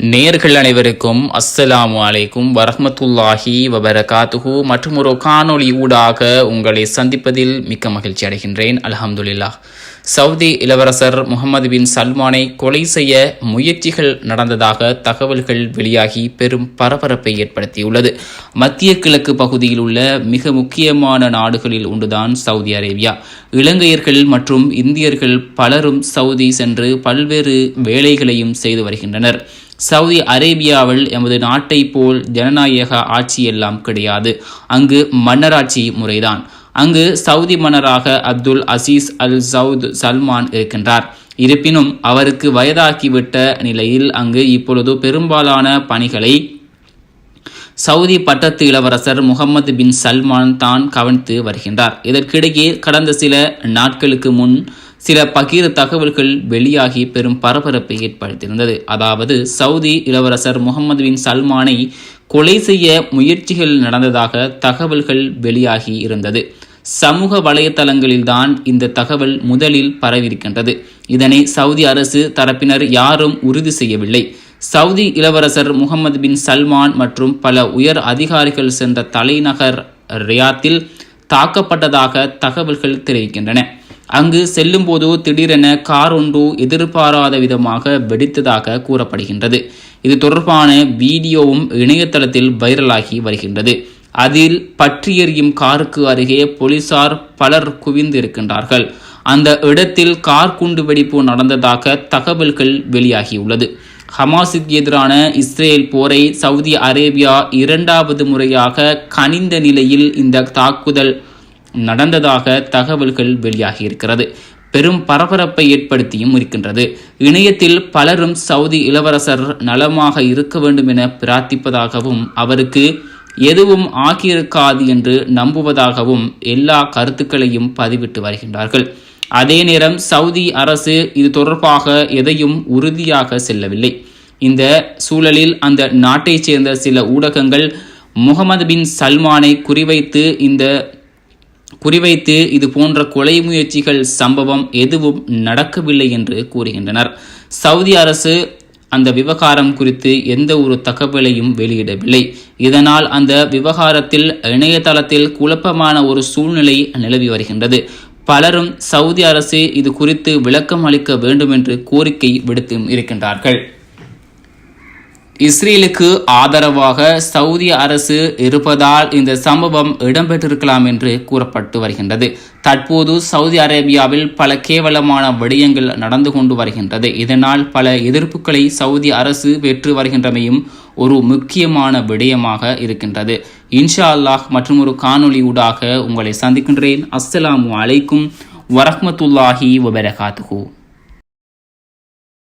நேர்கள் அனைவருக்கும் அஸ்ஸலாமு அலைக்கும் வரஹமத்துல்லாஹி வபரகாத்துஹு. மற்றும் ஒரு காணொளி ஊடாக உங்களை சந்திப்பதில் மிக்க மகிழ்ச்சி அடைகின்றேன். அல்ஹம்துலில்லாஹ். சவுதி இளவரசர் முகமது பின் சல்மானை கொலை செய்ய முயற்சிகள் நடந்ததாக தகவல்கள் வெளியாகி பெரும் பரபரப்பை ஏற்படுத்தியுள்ளது. மத்திய கிழக்கு பகுதியில் உள்ள மிக முக்கியமான நாடுகளில் ஒன்றுதான் சவுதி அரேபியா. இலங்கையர்கள் மற்றும் இந்தியர்கள் பலரும் சவுதி சென்று பல்வேறு வேலைகளையும் செய்து வருகின்றனர். சவுதி அரேபியாவில் எமது நாட்டை போல் ஜனநாயக ஆட்சி எல்லாம் கிடையாது. அங்கு மன்னராட்சி முறைதான். அங்கு சவுதி மன்னராக Abdul Aziz Al Saud Salman இருக்கின்றார். இருப்பினும் அவருக்கு வயதாகிவிட்ட நிலையில் அங்கு இப்பொழுது பெரும்பாலான பணிகளை சவுதி பட்டத்து இளவரசர் முகமது பின் சல்மான் தான் கவனித்து வருகின்றார். இதற்கிடையே கடந்த சில நாட்களுக்கு முன் சில பகிர் தகவல்கள் வெளியாகி பெரும் பரபரப்பை ஏற்படுத்தியிருந்தது. அதாவது சவுதி இளவரசர் முகமது பின் சல்மானை கொலை செய்ய முயற்சிகள் நடந்ததாக தகவல்கள் வெளியாகி இருந்தது. சமூக வலைத்தளங்களில்தான் இந்த தகவல் முதலில் பரவியிருக்கின்றது. இதனை சவுதி அரசு தரப்பினர் யாரும் உறுதி செய்யவில்லை. சவுதி இளவரசர் முகமது பின் சல்மான் மற்றும் பல உயர் அதிகாரிகள் சென்ற தலைநகர் ரியாத்தில் தாக்கப்பட்டதாக தகவல்கள் தெரிவிக்கின்றன. அங்கு செல்லும்போது திடீரென கார் ஒன்று எதிர்பாராத விதமாக வெடித்ததாக கூறப்படுகின்றது. இது தொடர்பான வீடியோவும் இணையதளத்தில் வைரலாகி வருகின்றது. அதில் பற்றி எறியும் காருக்கு அருகே போலீசார் பலர் குவிந்து இருக்கின்றார்கள் அந்த இடத்தில் கார் குண்டு வெடிப்பு நடந்ததாக தகவல்கள் வெளியாகியுள்ளது. ஹமாஸுக்கு எதிரான இஸ்ரேல் போரை சவுதி அரேபியா இரண்டாவது முறையாக கனிந்த நிலையில் இந்த தாக்குதல் நடந்ததாக தகவல்கள் வெளியாகி இருக்கிறது பெரும் பரபரப்பை ஏற்படுத்தியும் இருக்கின்றது. இணையத்தில் பலரும் சவுதி இளவரசர் நலமாக இருக்க வேண்டும் என பிரார்த்திப்பதாகவும் அவருக்கு எதுவும் ஆகியிருக்காது என்று நம்புவதாகவும் எல்லா கருத்துக்களையும் பதிவிட்டு வருகின்றார்கள். அதே நேரம் சவுதி அரசு இது தொடர்பாக எதையும் உறுதியாக செல்லவில்லை. இந்த சூழலில் அந்த நாட்டைச் சேர்ந்த சில ஊடகங்கள் முகமது பின் சல்மானை குறிவைத்து இந்த குறிவைத்து இது போன்ற கொலை முயற்சிகள் சம்பவம் எதுவும் நடக்கவில்லை என்று கூறுகின்றனர். சவுதி அரசு அந்த விவகாரம் குறித்து எந்த ஒரு தகவலையும் வெளியிடவில்லை. இதனால் அந்த விவகாரத்தில் இணையதளத்தில் குழப்பமான ஒரு சூழ்நிலை நிலவி வருகின்றது. பலரும் சவுதி அரசு இது குறித்து விளக்கம் அளிக்க வேண்டும் என்று கோரிக்கை விடுத்தும் இருக்கின்றார்கள். இஸ்ரேலுக்கு ஆதரவாக சவுதி அரசு இருப்பதால் இந்த சம்பவம் இடம்பெற்றிருக்கலாம் என்று கூறப்பட்டு வருகின்றது. தற்போது சவுதி அரேபியாவில் பல கேவலமான விடயங்கள் நடந்து கொண்டு வருகின்றது. இதனால் பல எதிர்ப்புகளை சவுதி அரசு பெற்று வருகின்றமையும் ஒரு முக்கியமான விடயமாக இருக்கின்றது. இன்ஷா அல்லாஹ் மற்றும் ஒரு காணொளி ஊடாக உங்களை சந்திக்கின்றேன். அஸ்ஸலாமு அலைக்கும் வரஹ்மத்துல்லாஹி வபரகாத்துஹூ.